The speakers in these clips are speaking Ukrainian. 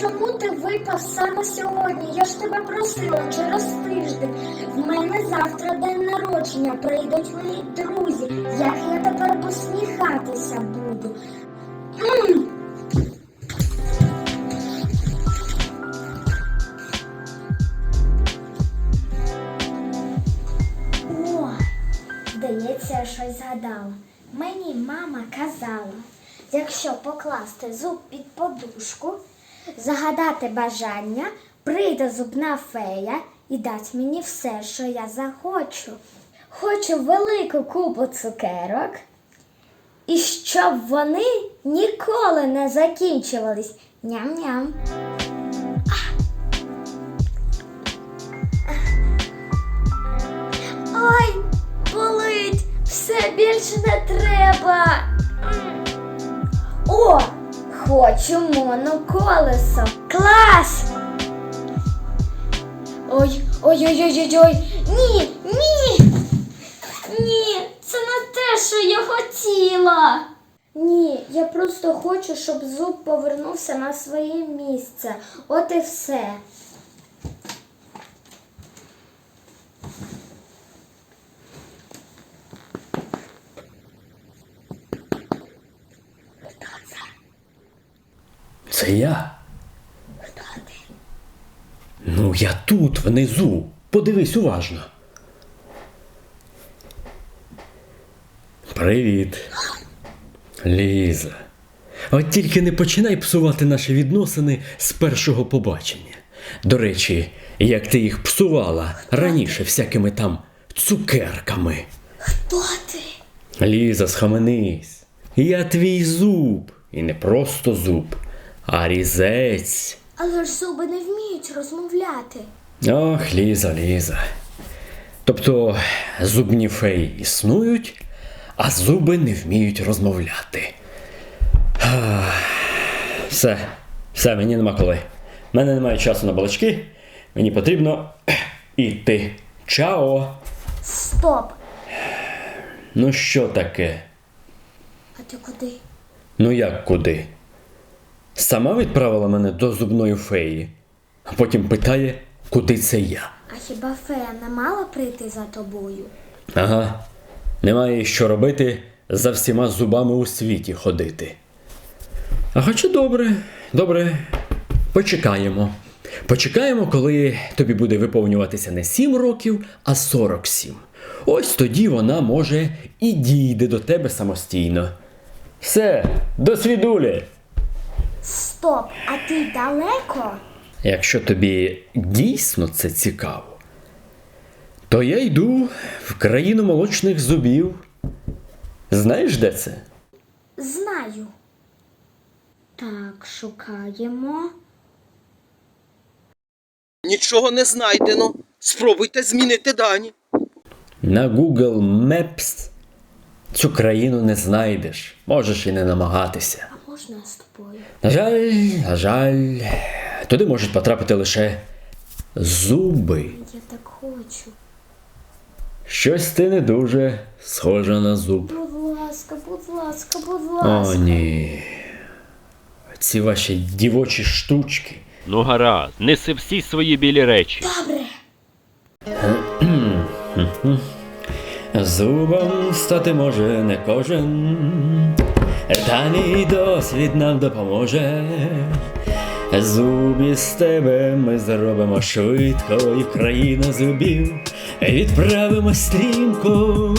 чому ти випав саме сьогодні? Я ж тебе просила через тиждень. В мене завтра день народження, прийдуть мої друзі. Як я тепер посміхатися буду? М! О, здається, щось згадала. Мені мама казала, якщо покласти зуб під подушку, загадати бажання, прийде зубна фея і дасть мені все, що я захочу. Хочу велику купу цукерок, і щоб вони ніколи не закінчувались. Ням-ням. Ой, болить! Все більше не треба. О, хочу моноколесо. Клас! Ой, ой, ой, ой, ой, ой. Ні, ні. Ні, це не те, що я хотіла. Ні, я просто хочу, щоб зуб повернувся на своє місце. От і все. Це я. Ну, я тут, внизу. Подивись уважно. Привіт. Ліза. От тільки не починай псувати наші відносини з першого побачення. До речі, як ти їх псувала раніше всякими там цукерками. Хто ти? Ліза, схаменись. Я твій зуб. І не просто зуб, а різець. Але ж зуби не вміють розмовляти. Ох, Ліза, Ліза. Тобто зубні феї існують, а зуби не вміють розмовляти. Все, все, мені нема коли. У мене немає часу на балачки. Мені потрібно іти. Чао! Стоп! Ну що таке? А ти куди? Ну як куди? Сама відправила мене до зубної феї, а потім питає, куди це я. А хіба фея не мала прийти за тобою? Ага, немає що робити за всіма зубами у світі ходити. А хоча добре, добре, почекаємо. Почекаємо, коли тобі буде виповнюватися не 7 років, а 47. Ось тоді вона може і дійде до тебе самостійно. Все, до свідулі! Стоп, а ти далеко? Якщо тобі дійсно це цікаво, то я йду в країну молочних зубів. Знаєш, де це? Знаю. Так, шукаємо. Нічого не знайдено. Спробуйте змінити дані. На Google Maps цю країну не знайдеш. Можеш і не намагатися. Можна з тобою? На жаль, на жаль, туди можуть потрапити лише зуби. Я так хочу. Щось ти не дуже схожа на зуб. Будь ласка, будь ласка, будь ласка. О, ні. Ці ваші дівочі штучки. Ну гаразд, неси всі свої білі речі. Добре. Зубом стати може не кожен, мій досвід нам допоможе. Зубі з тебе ми зробимо швидко і в зубів відправимо стрімко.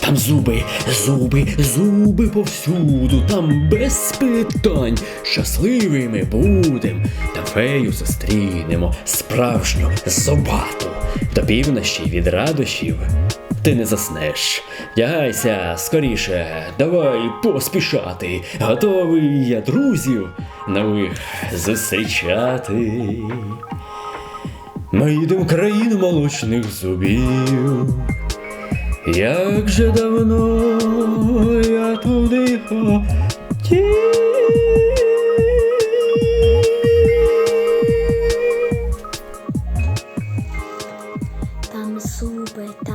Там зуби, зуби, зуби повсюду, там без питань щасливими будем. Та фею зустрінемо справжню зубату. До півнощі від радощів ти не заснеш. Вдягайся скоріше, давай поспішати. Готовий я друзів нових зустрічати. Ми йдемо в країну молочних зубів. Як же давно я туди хотів.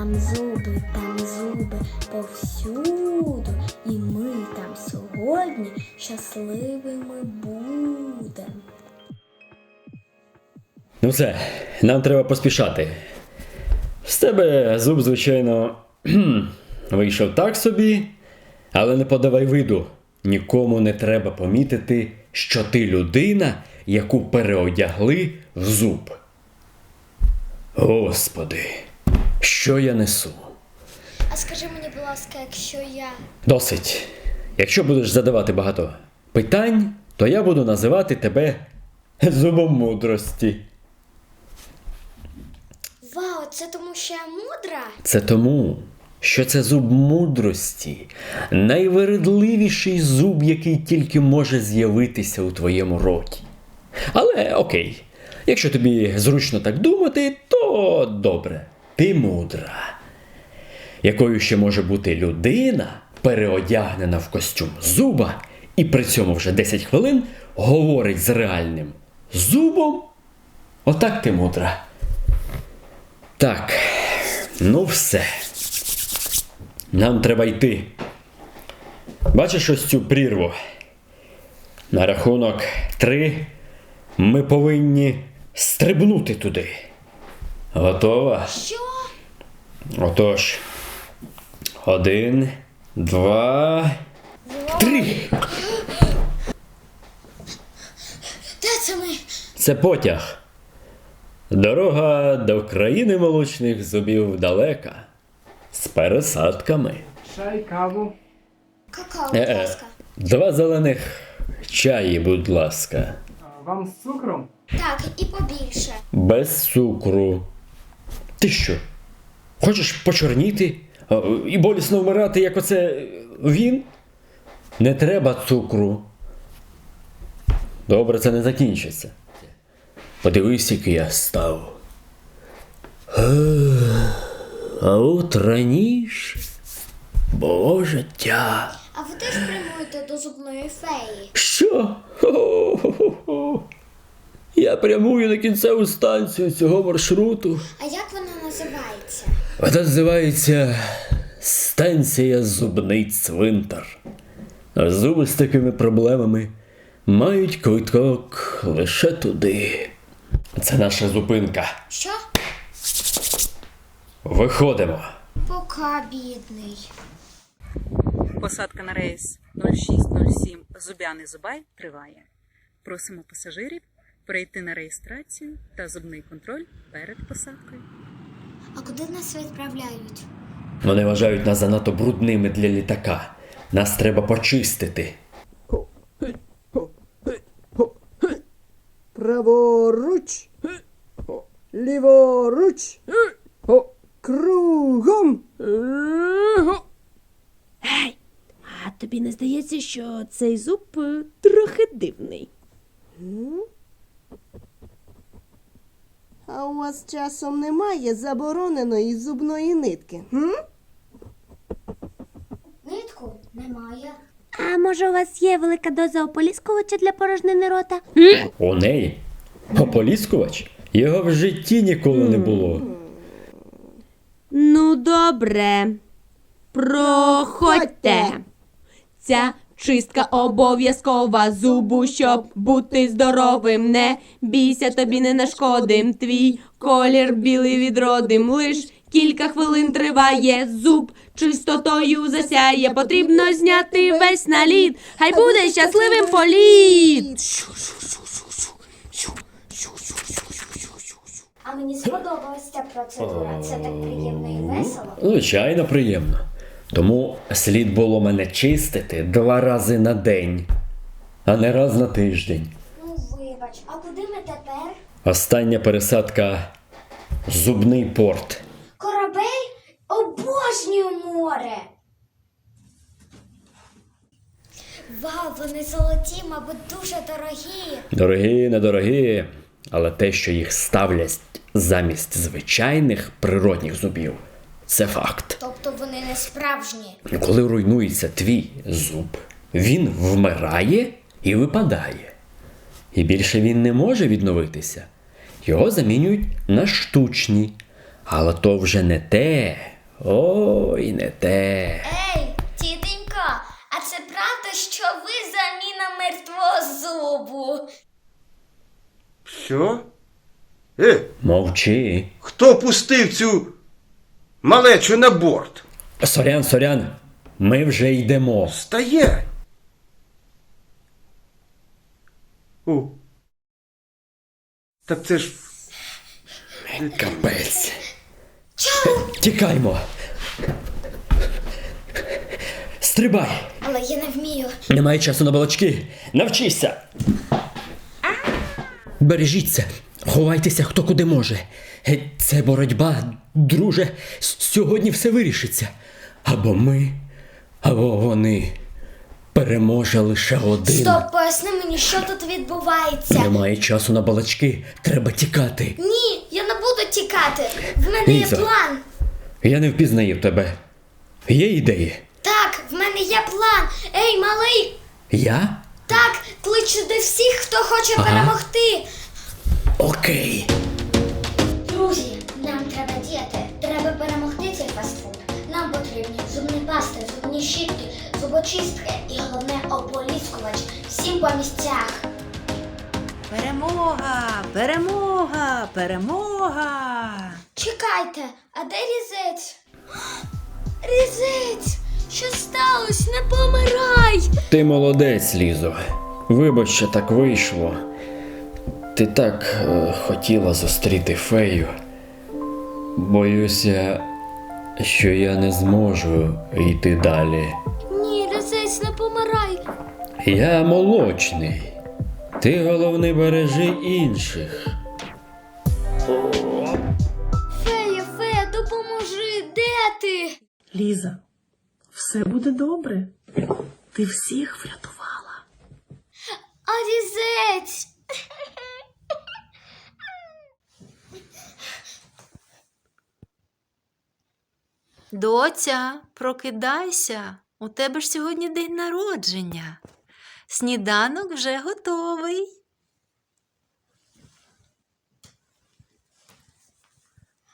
Там зуби, там зуби. повсюду, і ми там сьогодні щасливими будемо. Ну все, нам треба поспішати. З тебе зуб, звичайно, вийшов так собі, але не подавай виду. Нікому не треба помітити, що ти людина, яку переодягли в зуб. Господи, що я несу? А скажи мені, будь ласка, якщо я. Досить. Якщо будеш задавати багато питань, то я буду називати тебе зубом мудрості. Вау, це тому, що я мудра? Це тому, що це зуб мудрості, найвередливіший зуб, який тільки може з'явитися у твоєму роті. Але окей, якщо тобі зручно так думати, то добре, ти мудра. Якою ще може бути людина, переодягнена в костюм зуба, і при цьому вже 10 хвилин говорить з реальним зубом? Отак ти мудра. Так, ну все. Нам треба йти. Бачиш ось цю прірву? На рахунок три ми повинні стрибнути туди. Готова? Що? Отож. Один, два, три. Де це ми? Це потяг. Дорога до країни молочних зубів далека. З пересадками. Чай, каву. Какао, будь Е-е. ласка. Два зелених чаї, будь ласка. А, Вам з цукром? Так, і побільше. Без цукру. Ти що? Хочеш почорніти і болісно вмирати, як оце він? Не треба цукру. Добре, це не закінчиться. Подивись, який я став. А от раніше було життя. А ви теж прямуєте до зубної феї? Що? Хо-хо-хо-хо. Я прямую на кінцеву станцію цього маршруту. А як вона називається? Вона називається станція Зубний цвинтар. А Зуби з такими проблемами мають квиток лише туди. Це наша зупинка. Що? Виходимо. Пока бідний. Посадка на рейс 0607 Зубяний Зубай триває. Просимо пасажирів перейти на реєстрацію та зубний контроль перед посадкою. А куди нас відправляють? Вони вважають нас занадто брудними для літака. Нас треба почистити. Праворуч. Ліворуч. Кругом. Гей, а тобі не здається, що цей зуб е, трохи дивний? А у вас часом немає забороненої зубної нитки? М? Нитку немає. А може, у вас є велика доза ополіскувача для порожнини рота? У неї ополіскувач? Його в житті ніколи не було. Ну, добре. Проходьте. Ця чистка обов'язкова зубу, щоб бути здоровим. Не бійся, тобі не нашкодим. Твій колір білий відродим. Лиш кілька хвилин триває зуб. Чистотою засяє. Потрібно зняти весь наліт. Хай буде щасливим політ. А мені сподобалася ця процедура. Це так приємно і весело. Звичайно, приємно. Тому слід було мене чистити два рази на день, а не раз на тиждень. Ну, вибач, а куди ми тепер? Остання пересадка зубний порт. Корабель? Обожнюю море. Вау, вони золоті, мабуть, дуже дорогі. Дорогі, недорогі, але те, що їх ставлять замість звичайних природних зубів, це факт. Не справжні. Коли руйнується твій зуб, він вмирає і випадає. І більше він не може відновитися. Його замінюють на штучні. Але то вже не те. Ой, не те. Ей, тітенько, а це правда, що ви заміна мертвого зубу? Що? Е, Мовчи. хто пустив цю малечу на борт? Сорян, сорян, ми вже йдемо. Стоять! О. Так це ж. Капець. Чао! Тікаймо. Стрибай! Але я не вмію. Немає часу на балачки. Навчися. Бережіться, ховайтеся хто куди може. Е, Це боротьба, друже. С- Сьогодні все вирішиться. Або ми, або вони. Переможе лише один. Стоп, поясни мені, що тут відбувається. Немає часу на балачки. Треба тікати. Ні, я не буду тікати. В мене є план. Я не впізнаю тебе. Є ідеї? Так, в мене є план. Ей, малий, Я? так, клич сюди всіх, хто хоче Ага. перемогти. Окей. Друзі, нам треба діяти. Треба перемогти цей фастфуд. Зубні щітки, зубочистки і головне ополіскувач. Всім по місцях. Перемога! Перемога! Перемога! Чекайте, а де різець? Різець! Що сталося? Не помирай! Ти молодець, Лізо. Вибач, що так вийшло. Ти так е, хотіла зустріти фею. Боюся, що я не зможу йти далі. Ні, різець, не помирай! Я молочний. Ти головне бережи інших. Фея, фея, допоможи! Де ти? Ліза, все буде добре. Ти всіх врятувала. А різець! Доця, прокидайся. У тебе ж сьогодні день народження. Сніданок вже готовий.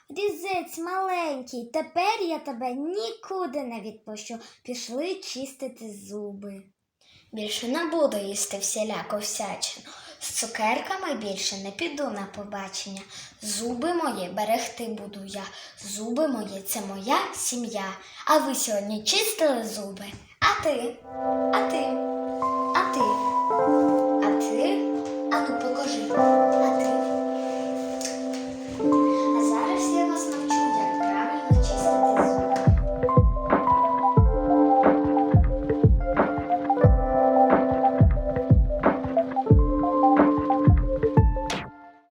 Різець маленький, тепер я тебе нікуди не відпущу. Пішли чистити зуби. Більше не буду їсти всіляку всячину. З цукерками більше не піду на побачення. Зуби мої берегти буду я. Зуби мої це моя сім'я. А ви сьогодні чистили зуби? А ти? А ти? А ти? А ти? а ну покажи.